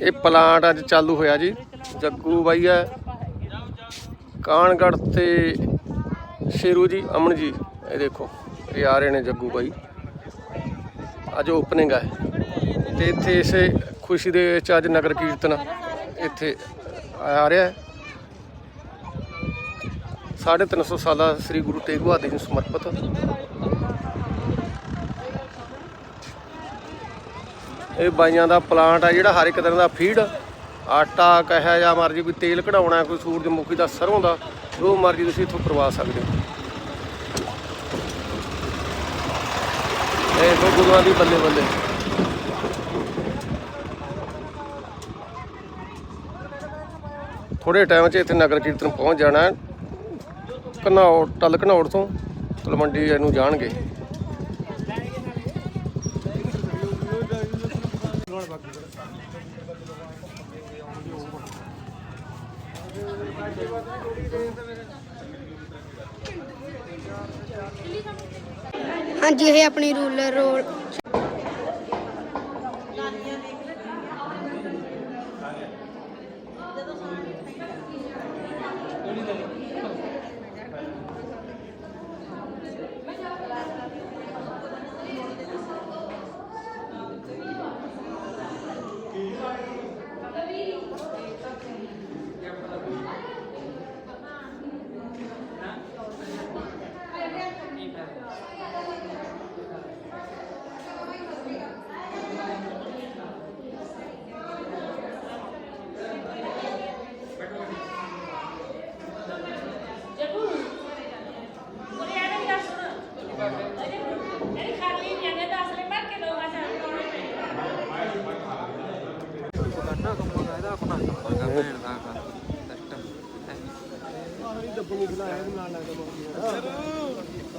ਇਹ ਪਲਾਂਟ ਅੱਜ ਚਾਲੂ ਹੋਇਆ ਜੀ। ਜੱਗੂ ਬਾਈ ਹੈ। ਕਾਨਗੜ ਤੇ ਸ਼ੇਰੂ ਜੀ, ਅਮਨ ਜੀ। ਇਹ ਦੇਖੋ, ਇਹ ਆ ਰਹੇ ਨੇ ਜੱਗੂ ਬਾਈ। ਅੱਜ ਓਪਨਿੰਗ ਹੈ ਤੇ ਇੱਥੇ ਇਸੇ ਖੁਸ਼ੀ ਦੇ ਵਿੱਚ ਅੱਜ ਨਗਰ ਕੀਰਤਨ ਇੱਥੇ ਆ ਰਿਹਾ ਹੈ। 350 ਸਾਲਾ ਸ੍ਰੀ ਗੁਰੂ ਤੇਗ ਬਹਾਦਰ ਜੀ ਨੂੰ ਸਮਰਪਿਤ। ਇਹ ਬਾਈਆਂ ਦਾ ਪਲਾਂਟ ਆ ਜਿਹੜਾ ਹਰ ਇੱਕ ਤਰ੍ਹਾਂ ਦਾ ਫੀਡ, ਆਟਾ ਕਹੇ ਜਾਂ ਮਰਜ਼ੀ ਕੋਈ ਤੇਲ ਕਢਾਉਣਾ, ਕੋਈ ਸੂਰਜਮੁਖੀ ਦਾ ਸਰੋਂ ਦਾ, ਜੋ ਮਰਜ਼ੀ ਤੁਸੀਂ ਇੱਥੋਂ ਕਰਵਾ ਸਕਦੇ ਹੋ। ਇਹ ਦੋ ਗੁਰੂਆਂ ਦੀ ਬੱਲੇ ਬੱਲੇ। ਥੋੜੇ ਟਾਈਮ 'ਚ ਇੱਥੇ ਨਗਰ ਕੀਰਤਨ ਪਹੁੰਚ ਜਾਣਾ ਹੈ। ਘਨੌੜ ਟਲ ਘਨੌੜ ਤੋਂ ਤਲਵੰਡੀ ਇਹਨੂੰ ਜਾਣਗੇ। ਹਾਂਜੀ ਇਹ ਆਪਣੀ ਰੂਲਰ ਰੋਡ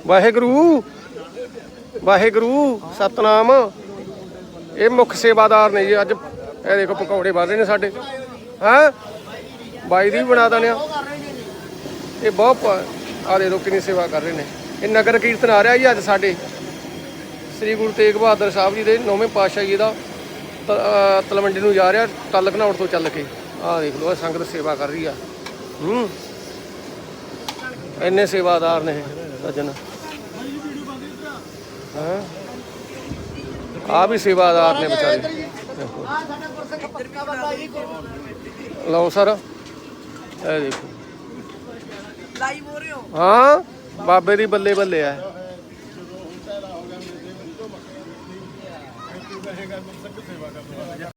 ਵਾਹਿਗੁਰੂ। ਵਾਹਿਗੁਰੂ, ਸਤਨਾਮ। ਇਹ ਮੁੱਖ ਸੇਵਾਦਾਰ ਨੇ ਜੀ, ਅੱਜ ਇਹ ਦੇਖੋ ਪਕੌੜੇ ਵੱਧ ਰਹੇ ਨੇ ਸਾਡੇ। ਹਾਂ? ਬਾਈ ਦੀ ਵੀ ਬਣਾ ਦਨੇ ਆ। ਇਹ ਬਹੁਤ ਆ ਦੇ ਕਿੰਨੀ ਸੇਵਾ ਕਰ ਰਹੇ ਨੇ। ਇਹ ਨਗਰ ਕੀਰਤਨ ਆ ਰਿਹਾ ਜੀ ਅੱਜ ਸਾਡੇ। ਸ੍ਰੀ ਗੁਰੂ ਤੇਗ ਬਹਾਦਰ ਸਾਹਿਬ ਜੀ ਦੇ ਨੌਵੇਂ ਪਾਤਸ਼ਾਹ ਜੀ ਦਾ ਤਲਵੰਡੀ ਨੂੰ ਜਾ ਰਿਹਾ, ਟੱਲ ਘਨੌੜ ਤੋਂ ਚੱਲ ਕੇ। ਆਹ ਦੇਖ ਲਓ ਸੰਗਤ ਸੇਵਾ ਕਰ ਰਹੀ ਆ। ਹੂੰ। ਇੰਨੇ ਸੇਵਾਦਾਰ ਨੇ ਇਹ ਸੱਜਣ। ਹਾਂ? ਆ ਵੀ ਸੇਵਾਦਾਰ ਨੇ ਵਿਚਾਰੇ। ਲਓ ਸਰ, ਇਹ ਦੇਖੋ। ਲਾਈਵ ਹੋ ਰਹੇ ਹੋ ਹਾਂ, ਬਾਬੇ ਦੀ ਬੱਲੇ ਬੱਲੇ ਆ।